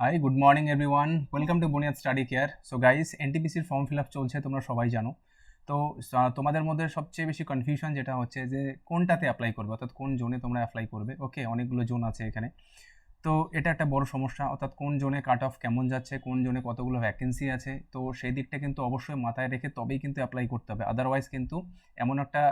Hi good morning everyone welcome to Buniyad study care so guys এনটিপিসির form fill up চলছে, তোমরা সবাই জানো। তো তোমাদের মধ্যে সবচেয়ে বেশি কনফিউশন যেটা হচ্ছে যে, কোনটাতে অ্যাপ্লাই করবে? অর্থাৎ কোন জোনে তোমরা অ্যাপ্লাই করবে? ওকে অনেকগুলো জোন আছে এখানে। তো এটা একটা বড় সমস্যা। অর্থাৎ কোন জোনে কাট অফ কেমন যাচ্ছে, কোন জোনে কতগুলো ভ্যাকেন্সি আছে, তো সেই দিকটা কিন্তু অবশ্যই মাথায় রেখে তবেই কিন্তু অ্যাপ্লাই করতে হবে। আদারওয়াইজ কিন্তু এমন একটা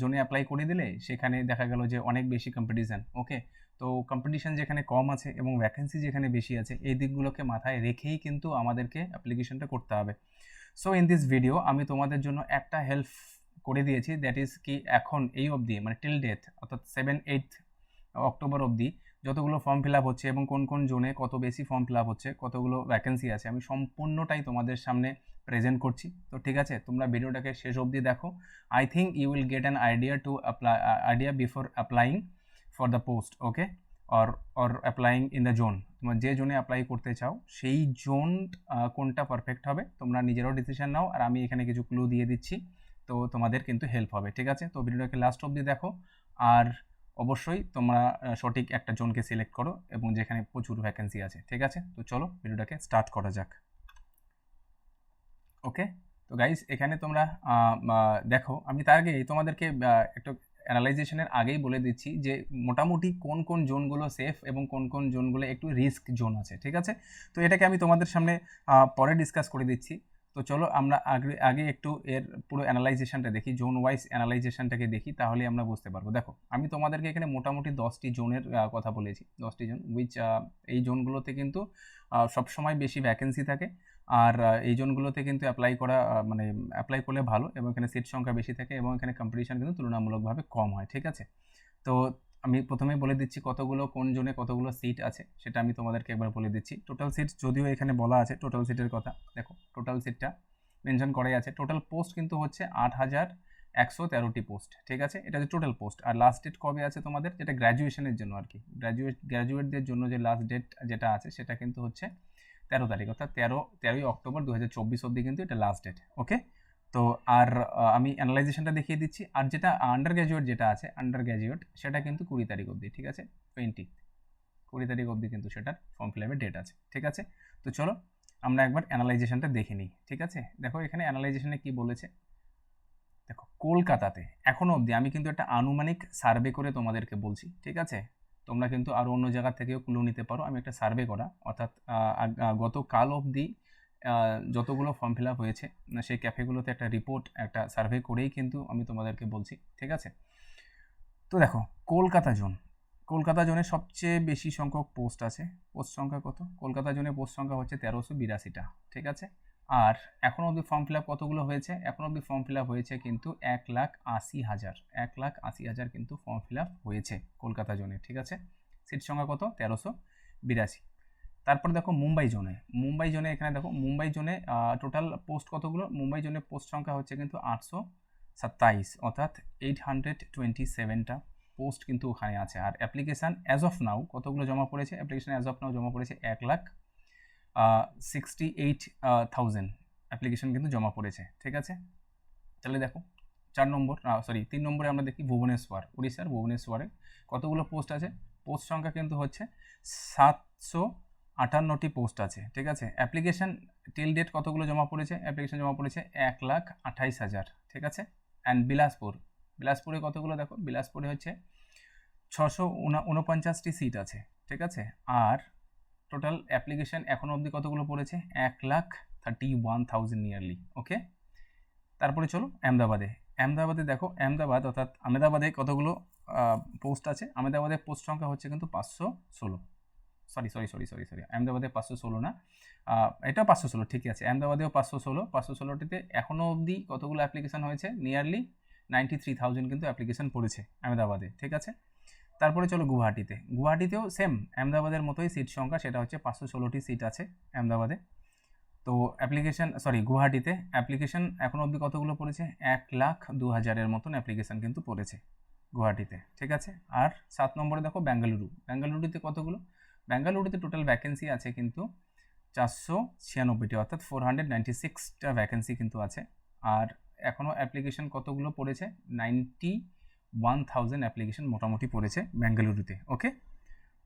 জোনে অ্যাপ্লাই করে দিলে সেখানে দেখা গেল যে অনেক বেশি কম্পিটিশান ওকে তো কম্পিটিশান যেখানে কম আছে এবং ভ্যাকেন্সি যেখানে বেশি আছে, এই দিকগুলোকে মাথায় রেখেই কিন্তু আমাদেরকে অ্যাপ্লিকেশনটা করতে হবে। সো ইন দিস ভিডিও আমি তোমাদের জন্য একটা হেল্প করে দিয়েছি দ্যাট ইজ কি এখন এই অবধি মানে টিল ডেথ অর্থাৎ সেভেন এইট অক্টোবর অবধি যতগুলো ফর্ম ফিল আপ হচ্ছে এবং কোন কোন জোনে কত বেশি ফর্ম ফিল আপ হচ্ছে, কতগুলো ভ্যাকেন্সি আছে, আমি সম্পূর্ণটাই তোমাদের সামনে প্রেজেন্ট করছি। তো ঠিক আছে, তোমরা ভিডিওটাকে শেষ অবধি দেখো। I think you will get an idea to apply idea before applying for the post okay or or applying in the zone তোমরা যে জোনে অ্যাপ্লাই করতে চাও, সেই জোন কোনটা পারফেক্ট হবে, তোমরা নিজেরাও ডিসিশন নাও, আর আমি এখানে কিছু ক্লু দিয়ে দিচ্ছি। তো তোমাদের কিন্তু হেল্প হবে, ঠিক আছে? তো ভিডিওটাকে লাস্ট অবধি দেখো। আর অবশ্যই তোমরা সঠিক একটা জোনকে সিলেক্ট করো এবং যেখানে প্রচুর ভ্যাকেন্সি আছে, ঠিক আছে? তো চলো ভিডিওটাকে স্টার্ট করা যাক। ওকে তো গাইস এখানে তোমরা দেখো, আমি তার আগে তোমাদেরকে একটু অ্যানালাইজেশনের আগেই বলে দিচ্ছি যে মোটামুটি কোন কোন জোনগুলো সেফ এবং কোন কোন জোনগুলো একটু রিস্ক জোন আছে, ঠিক আছে? তো এটাকে আমি তোমাদের সামনে পরে ডিসকাস করে দিচ্ছি। তো চলো আমরা আগে আগে একটু এর পুরো অ্যানালাইজেশনটা দেখি জোন ওয়াইজ অ্যানালাইজেশনটাকে দেখি, তাহলে আমরা বুঝতে পারব। দেখো, আমি তোমাদেরকে এখানে মোটামুটি দশটি জোনের কথা বলেছি, দশটি জোন উইচ এই জোনগুলোতে কিন্তু সবসময় বেশি ভ্যাকেন্সি থাকে, আর এই জোনগুলোতে কিন্তু অ্যাপ্লাই করা মানে অ্যাপ্লাই করলে ভালো, এবং এখানে সিট সংখ্যা বেশি থাকে, এবং এখানে কম্পিটিশান কিন্তু তুলনামূলকভাবে কম হয়, ঠিক আছে? তো আমি প্রথমেই বলে দিচ্ছি কতগুলো, কোন জোনে কতগুলো সিট আছে, সেটা আমি তোমাদেরকে একবার বলে দিচ্ছি। টোটাল সিট যদিও এখানে বলা আছে টোটাল সিটের কথা। দেখো টোটাল সিটটা মেনশন করাই আছে। টোটাল পোস্ট কিন্তু হচ্ছে আট হাজার একশো তেরোটি পোস্ট ঠিক আছে? এটা হচ্ছে টোটাল পোস্ট আর লাস্ট ডেট কবে আছে তোমাদের? যেটা গ্র্যাজুয়েশনের জন্য আর কি গ্র্যাজুয়েট গ্র্যাজুয়েটদের জন্য যে লাস্ট ডেট যেটা আছে, সেটা কিন্তু হচ্ছে তেরো তারিখ, অর্থাৎ তেরো, তেরোই অক্টোবর দু হাজার চব্বিশ অব্দি কিন্তু এটা লাস্ট ডেট ওকে তো আর আমি অ্যানালাইজেশনটা দেখিয়ে দিচ্ছি। আর যেটা আন্ডার গ্র্যাজুয়েট যেটা আছে আন্ডার গ্র্যাজুয়েট সেটা কিন্তু কুড়ি তারিখ অবধি, ঠিক আছে? টোয়েন্টি কুড়ি তারিখ অবধি কিন্তু সেটার ফর্ম ফিল আপের ডেট আছে, ঠিক আছে? তো চলো, আমরা একবার অ্যানালাইজেশনটা দেখে নিই, ঠিক আছে? দেখো, এখানে অ্যানালাইজেশনে কি বলেছে? দেখো, কলকাতাতে এখনও অবধি আমি কিন্তু একটা আনুমানিক সার্ভে করে তোমাদেরকে বলছি, ঠিক আছে? তোমরা কিন্তু আরও অন্য জায়গা থেকেও ক্লু নিতে পারো। আমি একটা সার্ভে করা, অর্থাৎ গতকাল অবধি যতগুলো ফর্ম ফিল আপ হয়েছে সেই ক্যাফেগুলোতে একটা রিপোর্ট একটা সার্ভে করেই কিন্তু আমি তোমাদেরকে বলছি, ঠিক আছে? তো দেখো, কলকাতা জোন কলকাতা জোনে সবচেয়ে বেশি সংখ্যক পোস্ট আছে। পোস্ট সংখ্যা কত? কলকাতা জোনে পোস্ট সংখ্যা হচ্ছে তেরোশো বিরাশিটা, ঠিক আছে? আর এখন অবধি ফর্ম ফিল আপ কতগুলো হয়েছে? এখন অবধি ফর্ম ফিল আপ হয়েছে কিন্তু এক লাখ আশি হাজার, এক লাখ আশি হাজার কিন্তু ফর্ম ফিল আপ হয়েছে কলকাতা জোনে ঠিক আছে? সিট সংখ্যা কত? তেরোশো বিরাশি। তারপর দেখো মুম্বাই জোনে মুম্বাই জোনে এখানে দেখো, মুম্বাই জোনে টোটাল পোস্ট কতগুলো? মুম্বাই জোনে পোস্ট সংখ্যা হচ্ছে কিন্তু আটশো সাতাইশ, অর্থাৎ এইট হান্ড্রেড টোয়েন্টি সেভেনটা পোস্ট কিন্তু ওখানে আছে। আর অ্যাপ্লিকেশান অ্যাজ অফ নাও কতগুলো জমা পড়েছে? অ্যাপ্লিকেশান অ্যাজ অফ নাও জমা পড়েছে এক lakh sixty eight thousand application কিন্তু জমা পড়েছে, ঠিক আছে? তাহলে দেখো, চার নম্বর সরি তিন নম্বরে আমরা দেখি ভুবনেশ্বর, উড়িষ্যার ভুবনেশ্বরে কতগুলো পোস্ট আছে? পোস্ট সংখ্যা কিন্তু হচ্ছে সাতশো আটান্নটি পোস্ট আছে, ঠিক আছে? অ্যাপ্লিকেশন টিল ডেট কতগুলো জমা পড়েছে? অ্যাপ্লিকেশন জমা পড়েছে এক লাখ আঠাইশ হাজার, ঠিক আছে? অ্যান্ড বিলাসপুর, বিলাসপুরে কতগুলো দেখো? বিলাসপুরে হচ্ছে ছশো উনপঞ্চাশটি সিট আছে, ঠিক আছে? আর টোটাল অ্যাপ্লিকেশন এখন অবধি কতগুলো পড়েছে? এক lakh thirty one thousand nearly okay তারপরে চলো আহমেদাবাদে। আহমেদাবাদে দেখো, আহমেদাবাদ অর্থাৎ আহমেদাবাদে কতগুলো পোস্ট আছে? আহমেদাবাদের পোস্ট সংখ্যা হচ্ছে কিন্তু পাঁচশো ষোলো। Sorry sorry sorry sorry sorry আহমেদাবাদে পাঁচশো ষোলো না? এটাও পাঁচশো ষোলো ঠিকই আছে। আহমেদাবাদেও পাঁচশো ষোলো, পাঁচশো ষোলোটিতে এখনও অবধি কতগুলো অ্যাপ্লিকেশন হয়েছে? নিয়ারলি নাইনটি থ্রি থাউজেন্ড কিন্তু অ্যাপ্লিকেশন পড়েছে আহমেদাবাদে ঠিক আছে? তারপরে চলো গুয়াহাটিতে। গুয়াহাটিতেও সেম আহমেদাবাদের মতোই সিট সংখ্যা, সেটা হচ্ছে পাঁচশো ষোলোটি সিট আছে আহমেদাবাদে তো অ্যাপ্লিকেশন সরি গুয়াহাটিতে অ্যাপ্লিকেশন এখন অবধি কতগুলো পড়েছে? এক লাখ দু হাজারের মতন অ্যাপ্লিকেশন কিন্তু পড়েছে গুয়াহাটিতে, ঠিক আছে? আর সাত নম্বরে দেখো বেঙ্গালুরু বেঙ্গালুরুতে কতগুলো? বেঙ্গালুরুতে টোটাল ভ্যাকেন্সি আছে কিন্তু চারশো ছিয়ানব্বইটি, অর্থাৎ ফোর হান্ড্রেড নাইনটি সিক্সটা ভ্যাকেন্সি কিন্তু আছে। আর এখনও অ্যাপ্লিকেশন কতগুলো পড়েছে? নাইনটি ওয়ান থাউজেন্ড অ্যাপ্লিকেশন মোটামুটি পড়েছে বেঙ্গালুরুতে ওকে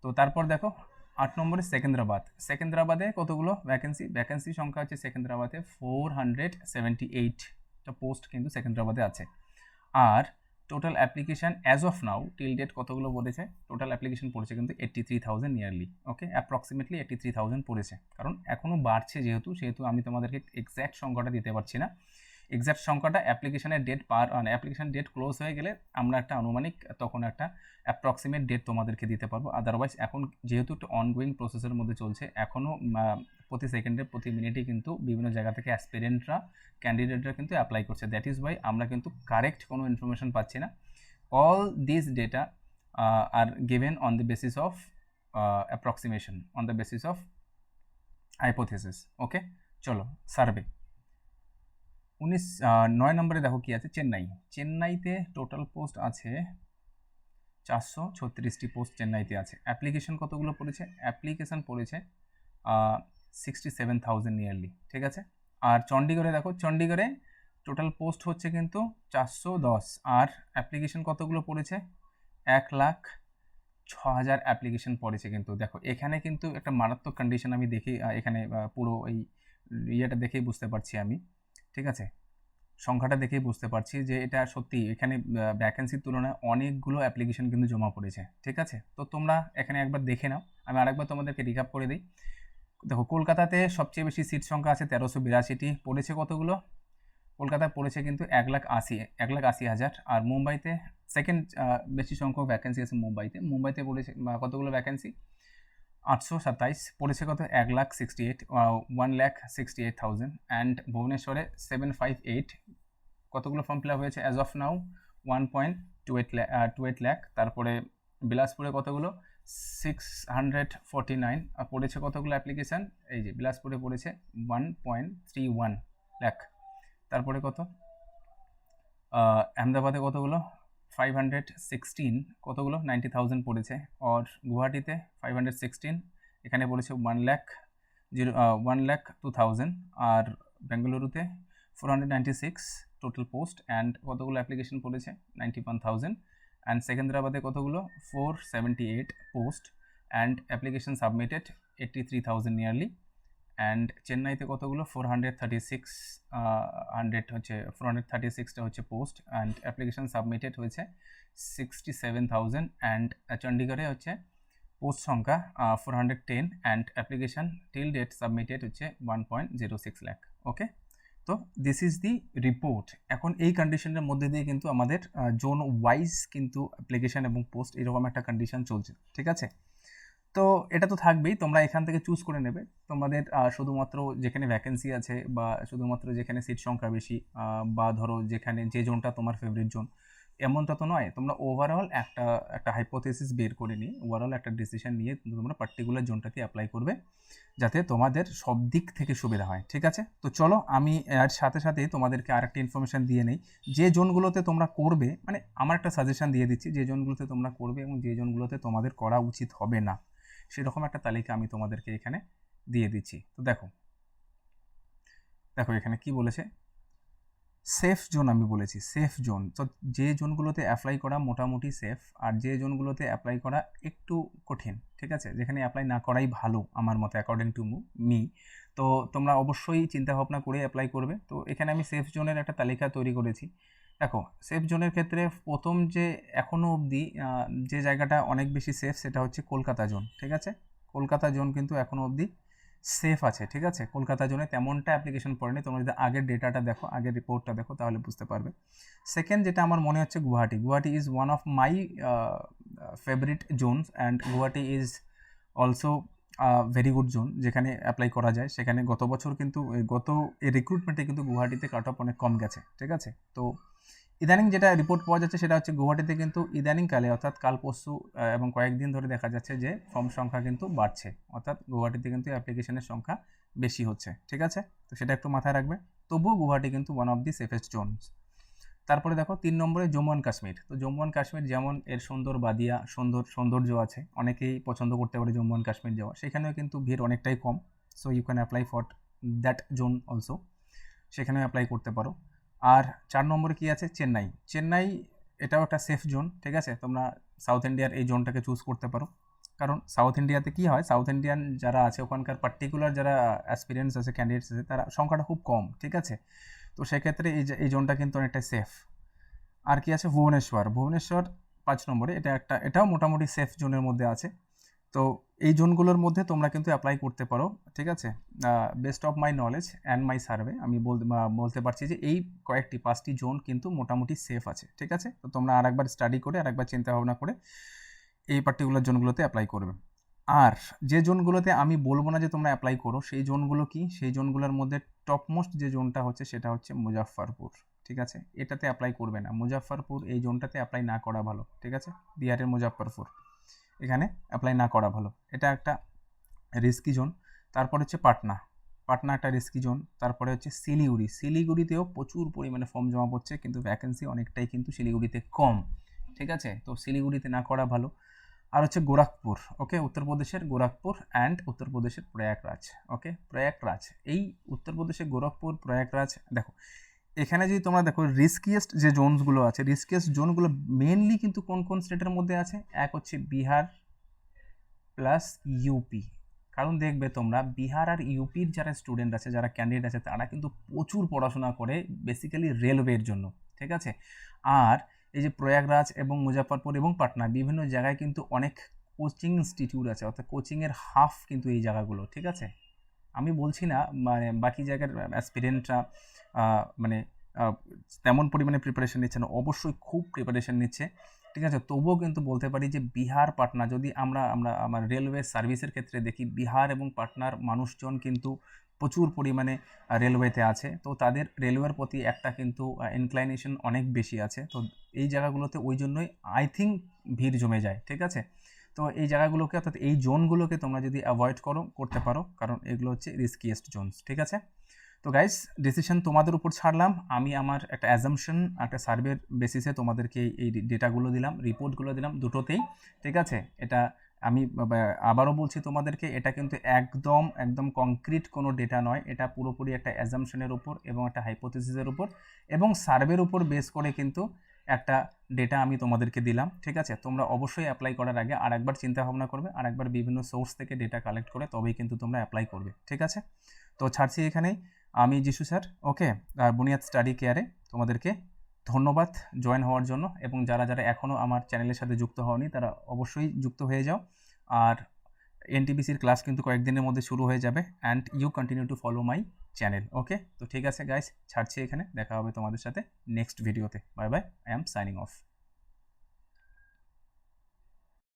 তো তারপর দেখো, আট নম্বরে সেকেন্দ্রাবাদ। সেকেন্দ্রাবাদে কতগুলো ভ্যাকেন্সি ভ্যাকেন্সি সংখ্যা হচ্ছে সেকেন্দ্রাবাদে ফোর হান্ড্রেড সেভেন্টি এইটটা পোস্ট কিন্তু সেকেন্দ্রাবাদে আছে। আর total application as of now till date কতগুলো পড়েছে? টোটাল অ্যাপ্লিকেশন পড়েছে কিন্তু eighty three thousand nearly okay approximately eighty three thousand পড়েছে। কারণ এখনও বাড়ছে যেহেতু, সেহেতু আমি তোমাদেরকে এক্স্যাক্ট সংখ্যাটা দিতে পারছি না। এক্স্যাক্ট সংখ্যাটা অ্যাপ্লিকেশনের ডেট পার মানে অ্যাপ্লিকেশন ডেট ক্লোজ হয়ে গেলে আমরা একটা আনুমানিক, তখন একটা অ্যাপ্রক্সিমেট ডেট তোমাদেরকে দিতে পারব। আদারওয়াইজ এখন যেহেতু একটা অনগোয়িং প্রসেসের মধ্যে চলছে এখনও প্রতি সেকেন্ডে, প্রতি মিনিটে কিন্তু বিভিন্ন জায়গা থেকে অ্যাসপিরেন্টরা ক্যান্ডিডেটরা কিন্তু অ্যাপ্লাই করছে। দ্যাট ইজ ওয়াই আমরা কিন্তু কারেক্ট কোনো ইনফরমেশন পাচ্ছি না। All this data are given on the basis of approximation on the basis of hypothesis okay চলো সার্ভে উনিশ নয় নম্বরে দেখো কি আছে? চেন্নাই। চেন্নাইতে টোটাল পোস্ট আছে চারশো ছত্রিশটি পোস্ট চেন্নাইতে আছে। অ্যাপ্লিকেশন কতগুলো পড়েছে? অ্যাপ্লিকেশন পড়েছে সিক্সটি সেভেন থাউজেন্ড নিয়ারলি ঠিক আছে? আর চণ্ডীগড়ে দেখো চণ্ডীগড়ে টোটাল পোস্ট হচ্ছে কিন্তু চারশো দশ। আর অ্যাপ্লিকেশন কতগুলো পড়েছে? এক লাখ ছ হাজার অ্যাপ্লিকেশন পড়েছে কিন্তু। দেখো, এখানে কিন্তু একটা মারাত্মক কন্ডিশন আমি দেখি এখানে পুরো এই ইয়েটা দেখেই বুঝতে পারছি আমি, ঠিক আছে? সংখ্যাটা দেখেই বুঝতে পারছি যে এটা সত্যি, এখানে ভ্যাকেন্সির তুলনায় অনেকগুলো অ্যাপ্লিকেশন কিন্তু জমা পড়েছে, ঠিক আছে? তো তোমরা এখানে একবার দেখে নাও। আমি আরেকবার তোমাদেরকে রিকাপ করে দিই। দেখো, কলকাতাতে সবচেয়ে বেশি সিট সংখ্যা আছে তেরোশো বিরাশিটি। পড়েছে কতগুলো? কলকাতায় পড়েছে কিন্তু এক লাখ আশি, এক লাখ আশি হাজার। আর মুম্বাইতে সেকেন্ড বেশি সংখ্যক ভ্যাকেন্সি আছে মুম্বাইতে। মুম্বাইতে পড়েছে কতগুলো ভ্যাকেন্সি আটশো সাতাইশ, পড়েছে কত? এক lakh sixty eight one lakh sixty eight thousand and ভুবনেশ্বরে seven five eight কতগুলো ফর্ম ফিল আপ হয়েছে? As of now one point two eight two eight lakh তারপরে বিলাসপুরে কতগুলো? সিক্স হান্ড্রেড ফোরটি নাইন পড়েছে কতগুলো অ্যাপ্লিকেশান এই যে বিলাসপুরে পড়েছে one point three one lakh তারপরে কত? আহ, আহমেদাবাদে কতগুলো? ফাইভ হান্ড্রেড সিক্সটিন কতগুলো? নাইনটি থাউজেন্ড পড়েছে। আর গুয়াহাটিতে ফাইভ হান্ড্রেড সিক্সটিন এখানে পড়েছে one lakh zero one lakh two thousand আর বেঙ্গালুরুতে four hundred ninety six total post and কতগুলো অ্যাপ্লিকেশন পড়েছে? নাইনটি ওয়ান থাউজেন্ড অ্যান্ড সেকেন্দ্রাবাদে কতগুলো? Four seventy eight post and application submitted eighty three thousand nearly and চেন্নাইতে কতগুলো? Four hundred thirty six hundred হচ্ছে four hundred thirty সিক্সটা হচ্ছে post and application submitted হয়েছে সিক্সটি সেভেন থাউজেন্ড অ্যান্ড চণ্ডীগড়ে হচ্ছে পোস্ট সংখ্যা four hundred ten and application till date submitted হচ্ছে one point zero six lakh okay তো this is the report এখন এই কন্ডিশনের মধ্যে দিয়ে কিন্তু আমাদের জোন ওয়াইজ কিন্তু অ্যাপ্লিকেশন এবং পোস্ট এরকম একটা কন্ডিশন চলছে, ঠিক আছে? তো এটা তো থাকবেই, তোমরা এখান থেকে চুজ করে নেবে। তোমাদের শুধুমাত্র যেখানে ভ্যাকেন্সি আছে বা শুধুমাত্র যেখানে সিট সংখ্যা বেশি বা ধরো যেখানে যে জোনটা তোমার ফেভারিট জোন এমনটা তো নয়, তোমরা ওভারঅল একটা একটা হাইপোথেসিস বের করে নিয়ে ওভারঅল একটা ডিসিশন নিয়ে তোমরা পার্টিকুলার জোনটাতে অ্যাপ্লাই করবে, যাতে তোমাদের সব দিক থেকে সুবিধা হয়, ঠিক আছে? তো চলো আমি এর সাথে সাথে তোমাদেরকে আরেকটা ইনফরমেশান দিয়ে নেই, যে জোনগুলোতে তোমরা করবে মানে আমার একটা সাজেশন দিয়ে দিচ্ছি, যে জোনগুলোতে তোমরা করবে এবং যে জোনগুলোতে তোমাদের করা উচিত হবে না, সেরকম একটা তালিকা আমি তোমাদেরকে এখানে দিয়ে দিচ্ছি। তো দেখো দেখো এখানে কি বলেছে? সেফ জোন আমি বলেছি সেফ জোন তো যে জোনগুলোতে অ্যাপ্লাই করা মোটামুটি সেফ আর যে জোনগুলোতে অ্যাপ্লাই করা একটু কঠিন, ঠিক আছে? যেখানে অ্যাপ্লাই না করাই ভালো আমার মতে অ্যাকর্ডিং টু মি তো তোমরা অবশ্যই চিন্তা ভাবনা করে অ্যাপ্লাই করবে। তো এখানে আমি সেফ জোনের একটা তালিকা তৈরি করেছি। দেখো সেফ জোনের ক্ষেত্রে প্রথম যে এখনও অবধি যে জায়গাটা অনেক বেশি সেফ সেটা হচ্ছে কলকাতা জোন ঠিক আছে? কলকাতা জোন কিন্তু এখনও অবধি সেফ আছে, ঠিক আছে? কলকাতার জোনে তেমনটা অ্যাপ্লিকেশন পড়েনি। তোমরা যদি আগের ডেটাটা দেখো, আগের রিপোর্টটা দেখো, তাহলে বুঝতে পারবে। সেকেন্ড যেটা আমার মনে হচ্ছে Guwahati. Guwahati is one of my favourite zones and Guwahati is also very good zone যেখানে অ্যাপ্লাই করা যায়। সেখানে গত বছর কিন্তু, গত এই রিক্রুটমেন্টে কিন্তু গুয়াহাটিতে কাট অফ অনেক কম গেছে, ঠিক আছে? তো ইদানিং যেটা রিপোর্ট পাওয়া যাচ্ছে সেটা হচ্ছে গুয়াহাটিতে কিন্তু ইদানিংকালে অর্থাৎ কাল পরশু এবং কয়েকদিন ধরে দেখা যাচ্ছে যে ফর্ম সংখ্যা কিন্তু বাড়ছে। অর্থাৎ গুয়াহাটিতে কিন্তু অ্যাপ্লিকেশনের সংখ্যা বেশি হচ্ছে। ঠিক আছে? তো সেটা একটু মাথায় রাখবে। তবুও গুয়াহাটি কিন্তু one of the safest zones তারপরে দেখো, তিন নম্বরে জম্মু অ্যান্ড কাশ্মীর। তো জম্মু অ্যান্ড কাশ্মীর যেমন এর সুন্দর বাদিয়া, সুন্দর সৌন্দর্য আছে, অনেকেই পছন্দ করতে পারে জম্মু অ্যান্ড কাশ্মীর যাওয়া। সেখানেও কিন্তু ভিড় অনেকটাই কম। So you can apply for that zone also সেখানেও অ্যাপ্লাই করতে পারো। আর চার নম্বরে কি আছে? চেন্নাই। চেন্নাই এটাও একটা সেফ জোন ঠিক আছে? তোমরা সাউথ ইন্ডিয়ার এই জোনটাকে চুজ করতে পারো। কারণ সাউথ ইন্ডিয়াতে কি হয়? সাউথ ইন্ডিয়ান যারা আছে, ওখানকার পার্টিকুলার যারা অ্যাসপিরিয়েন্স আছে ক্যান্ডিডেটস আছে, তারা সংখ্যাটা খুব কম, ঠিক আছে? তো সেক্ষেত্রে এই এই জোনটা কিন্তু অনেকটা সেফ আর কি আছে? ভুবনেশ্বর। ভুবনেশ্বর পাঁচ নম্বরে এটা একটা, এটাও মোটামুটি সেফ জোনের মধ্যে আছে। তো এই জোনগুলোর মধ্যে তোমরা কিন্তু অ্যাপ্লাই করতে পারো, ঠিক আছে? Best of my knowledge and my survey আমি বলতে পারছি যে এই কয়েকটি, পাঁচটি জোন কিন্তু মোটামুটি সেফ আছে, ঠিক আছে? তো তোমরা আর একবার স্টাডি করে, আরেকবার চিন্তা ভাবনা করে এই পার্টিকুলার জোনগুলোতে অ্যাপ্লাই করবে। আর যে জোনগুলোতে আমি বলব না যে তোমরা অ্যাপ্লাই করো, সেই জোনগুলো কি? সেই জোনগুলোর মধ্যে টপমোস্ট যে জোনটা হচ্ছে সেটা হচ্ছে মুজাফফরপুর, ঠিক আছে? এটাতে অ্যাপ্লাই করবে না। মুজাফফরপুর এই জোনটাতে অ্যাপ্লাই না করা ভালো, ঠিক আছে? বিহারের মুজাফফরপুর। এখানে অ্যাপ্লাই না করা ভালো। এটা একটা রিস্কি জোন তারপর হচ্ছে পাটনা। পাটনা একটা রিস্কি জোন তারপরে হচ্ছে শিলিগুড়ি। শিলিগুড়িতেও প্রচুর পরিমাণে ফর্ম জমা পড়ছে, কিন্তু ভ্যাকেন্সি অনেকটাই কিন্তু শিলিগুড়িতে কম। ঠিক আছে? তো শিলিগুড়িতে না করা ভালো। আর হচ্ছে গোরখপুর। ওকে উত্তরপ্রদেশের গোরাখপুর অ্যান্ড উত্তরপ্রদেশের প্রয়াগরাজ। ওকে প্রয়াগরাজ। এই উত্তরপ্রদেশের গোরখপুর, প্রয়াগরাজ, দেখো এখানে যদি তোমরা দেখো রিস্কিয়েস্ট যে জোনসগুলো আছে রিস্কিয়েস্ট জোনগুলো মেনলি কিন্তু কোন কোন স্টেটের মধ্যে আছে? এক হচ্ছে বিহার প্লাস ইউপি কারণ দেখবে তোমরা, বিহার আর ইউপির যারা স্টুডেন্ট আছে, যারা ক্যান্ডিডেট আছে, তারা কিন্তু প্রচুর পড়াশোনা করে বেসিক্যালি রেলওয়ের জন্য, ঠিক আছে? আর এই যে প্রয়াগরাজ এবং মুজাফরপুর এবং পাটনা, বিভিন্ন জায়গায় কিন্তু অনেক কোচিং ইনস্টিটিউট আছে, অর্থাৎ কোচিংয়ের হাফ কিন্তু এই জায়গাগুলো, ঠিক আছে? আমি বলছি না মানে বাকি জায়গার অ্যাসপিরেন্টরা মানে তেমন পরিমাণে প্রিপারেশন নিচ্ছে না। অবশ্যই খুব প্রিপারেশন নিচ্ছে। ঠিক আছে? তবুও কিন্তু বলতে পারি যে, বিহার, পাটনা, যদি আমরা আমরা, আমার রেলওয়ে সার্ভিসের ক্ষেত্রে দেখি, বিহার এবং পাটনার মানুষজন কিন্তু প্রচুর পরিমাণে রেলওয়েতে আছে। তো তাদের রেলওয়ের প্রতি একটা কিন্তু ইনক্লাইনেশন অনেক বেশি আছে। তো এই জায়গাগুলোতে ওই জন্যই আই থিঙ্ক ভিড় জমে যায়। ঠিক আছে? তো এই জায়গাগুলোকে, অর্থাৎ এই জোনগুলোকে তোমরা যদি অ্যাভয়েড করো, করতে পারো। কারণ এগুলো হচ্ছে রিস্কিয়েস্ট জোনস ঠিক আছে? তো গাইস ডিসিশন তোমাদের উপর ছাড়লাম। আমি আমার একটা অ্যাজামশন একটা সার্ভের বেসিসে তোমাদেরকে এই ডেটাগুলো দিলাম রিপোর্টগুলো দিলাম দুটোতেই, ঠিক আছে? এটা আমি আবারও বলছি তোমাদেরকে, এটা কিন্তু একদম একদম কংক্রিট কোনো ডেটা নয়। এটা পুরোপুরি একটা অ্যাজামশনের উপর এবং একটা হাইপোথিসিসের উপর এবং সার্ভের উপর বেস করে কিন্তু একটা ডেটা আমি তোমাদেরকে দিলাম, ঠিক আছে? তোমরা অবশ্যই অ্যাপ্লাই করার আগে আর একবার চিন্তা ভাবনা করবে আর একবার বিভিন্ন সোর্স থেকে ডেটা কালেক্ট করে তবেই কিন্তু তোমরা অ্যাপ্লাই করবে, ঠিক আছে? তো ছাড়ছি এখানেই। আমি যিশু স্যার, ওকে, আর বুনিয়াদ স্টাডি কেয়ারে তোমাদেরকে ধন্যবাদ জয়েন হওয়ার জন্য এবং যারা যারা এখনও আমার চ্যানেলের সাথে যুক্ত হওনি, তারা অবশ্যই যুক্ত হয়ে যাও। আর এনটিপিসির ক্লাস কিন্তু কয়েকদিনের মধ্যে শুরু হয়ে যাবে and you continue to follow my channel okay? তো ঠিক আছে গাইস ছাড়ছি এখানে, দেখা হবে তোমাদের সাথে নেক্সট ভিডিওতে bye bye I am signing off